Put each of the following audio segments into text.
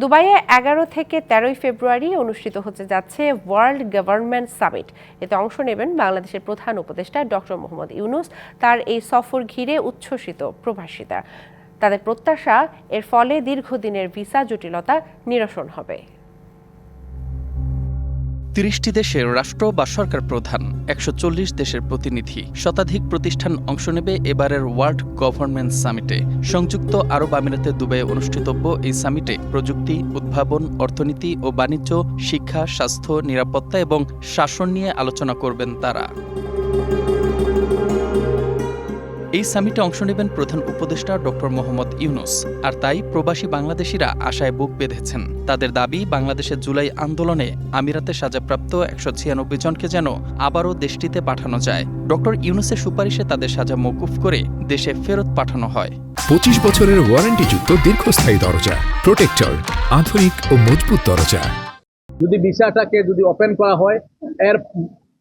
দুবাইয়ে এগারো থেকে তেরোই ফেব্রুয়ারি অনুষ্ঠিত হতে যাচ্ছে ওয়ার্ল্ড গভর্নমেন্ট সামিট। এতে অংশ নেবেন বাংলাদেশের প্রধান উপদেষ্টা ডক্টর মোহাম্মদ ইউনুস, তার এই সফর ঘিরে উচ্ছ্বসিত প্রভাসিতা তাদের প্রত্যাশা, এর ফলে দীর্ঘদিনের ভিসা জটিলতা নিরসন হবে। তিরিশটি দেশের রাষ্ট্র বা সরকার প্রধান, একশো চল্লিশ দেশের প্রতিনিধি, শতাধিক প্রতিষ্ঠান অংশ নেবে এবারের ওয়ার্ল্ড গভর্নমেন্ট সামিটে। সংযুক্ত আরব আমিরাতে দুবাইয়ে অনুষ্ঠিতব্য এই সামিটে প্রযুক্তি, উদ্ভাবন, অর্থনীতি ও বাণিজ্য, শিক্ষা, স্বাস্থ্য, নিরাপত্তা এবং শাসন নিয়ে আলোচনা করবেন তারা। এই সামিটে অংশ নেবেন প্রধান উপদেষ্টা ডক্টর মোহাম্মদ ইউনুস। আর তাই প্রবাসী বাংলাদেশিরা আশায় বুক বেঁধেছেন। তাদের দাবি বাংলাদেশের জুলাই আন্দোলনে আমিরাতে সাজাপ্রাপ্ত একশো ছিয়ানব্বই জনকে যেন আবারও দেশটিতে পাঠানো যায়। ডক্টর ইউনুসের সুপারিশে তাদের সাজা মকুফ করে দেশে ফেরত পাঠানো হয়। পঁচিশ বছরের ওয়ারেন্টিযুক্ত দীর্ঘস্থায়ী দরজা প্রোটেক্টর আধুনিক ও মজবুত দরজা। যদি ভিসাটাকে যদি ওপেন করা হয় এর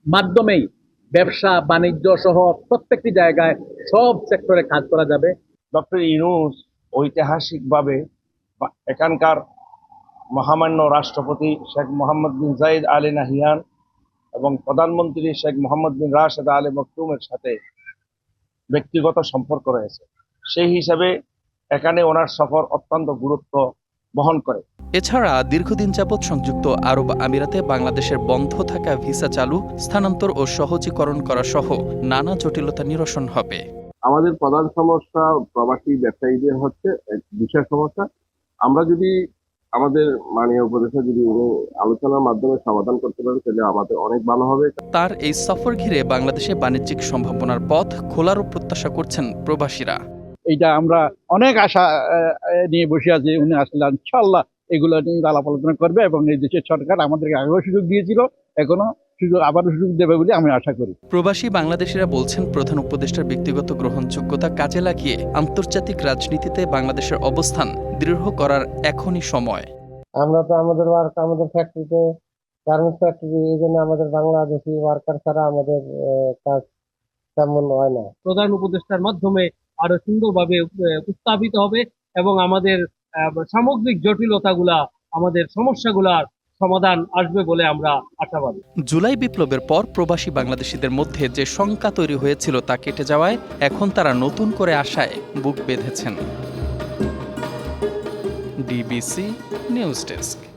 মাধ্যমেই ব্যবসা, বাণিজ্য সহ প্রত্যেকটি জায়গায় সব সেক্টরে কাজ করা যাবে। ডক্টর ইউনুস ঐতিহাসিকভাবে এখানকার মহামান্য রাষ্ট্রপতি শেখ মোহাম্মদ বিন জাইদ আলী নাহিয়ান এবং প্রধানমন্ত্রী শেখ মোহাম্মদ বিন রাশেদ আলী মকতুমের সাথে ব্যক্তিগত সম্পর্ক রয়েছে। সেই হিসাবে এখানে ওনার সফর অত্যন্ত গুরুত্ব বহন করে। এছাড়া দীর্ঘদিন যাবৎ সংযুক্ত আরব আমিরাতে বাংলাদেশের বন্ধ থাকা ভিসা চালু স্থানান্তর ও সহজীকরণ করা সহ নানা জটিলতা নিরসন হবে। আমাদের প্রধান সমস্যা প্রবাসী ব্যবসায়ীদের হচ্ছে বিশেষ সমস্যা। আমরা যদি আমাদের মাননীয় উপদেষ্টা যদি উনি আলোচনার মাধ্যমে সমাধান করতে পারেন তাহলে আমাদের অনেক ভালো হবে। তার এই সফর ঘিরে বাংলাদেশে বাণিজ্যিক সম্ভাবনার পথ খোলারও প্রত্যাশা করছেন প্রবাসীরা। এইটা আমরা অনেক আশা আহ, নিয়ে বসে আছি। উনি আসলে ইনশাল্লাহ এগুলো নিয়ে আলাপ আলোচনা করবে এবং এই দেশের সরকার আমাদেরকে আগেও সুযোগ দিয়েছিল এখনও সুযোগ আবারও সুযোগ দেবে বলে আমি আশা করি। প্রবাসী বাংলাদেশিরা বলছেন প্রধান উপদেষ্টার ব্যক্তিগত গ্রহণযোগ্যতা কাজে লাগিয়ে আন্তর্জাতিক রাজনীতিতে বাংলাদেশের অবস্থান দৃঢ় করার এখনই সময়। আমরা তো আমাদের ওয়ার্ক আমাদের ফ্যাক্টরিতে গার্মেন্টস ফ্যাক্টরি এই জন্য আমাদের বাংলাদেশি ওয়ার্কার ছাড়া আমাদের আহ, কাজ তেমন হয় না। প্রধান উপদেষ্টার মাধ্যমে আরও সুন্দরভাবে উত্থাপিত হবে এবং আমাদের সামগ্রিক জটিলতাগুলা, আমাদের সমস্যাগুলার সমাধান আসবে বলে আমরা আশাবাদী। জুলাই বিপ্লবের পর প্রবাসী বাংলাদেশিদের মধ্যে যে শঙ্কা তৈরি হয়েছিল তা কেটে যাওয়ায় এখন তারা নতুন করে আশায় বুক বেঁধেছেন। DBC news desk.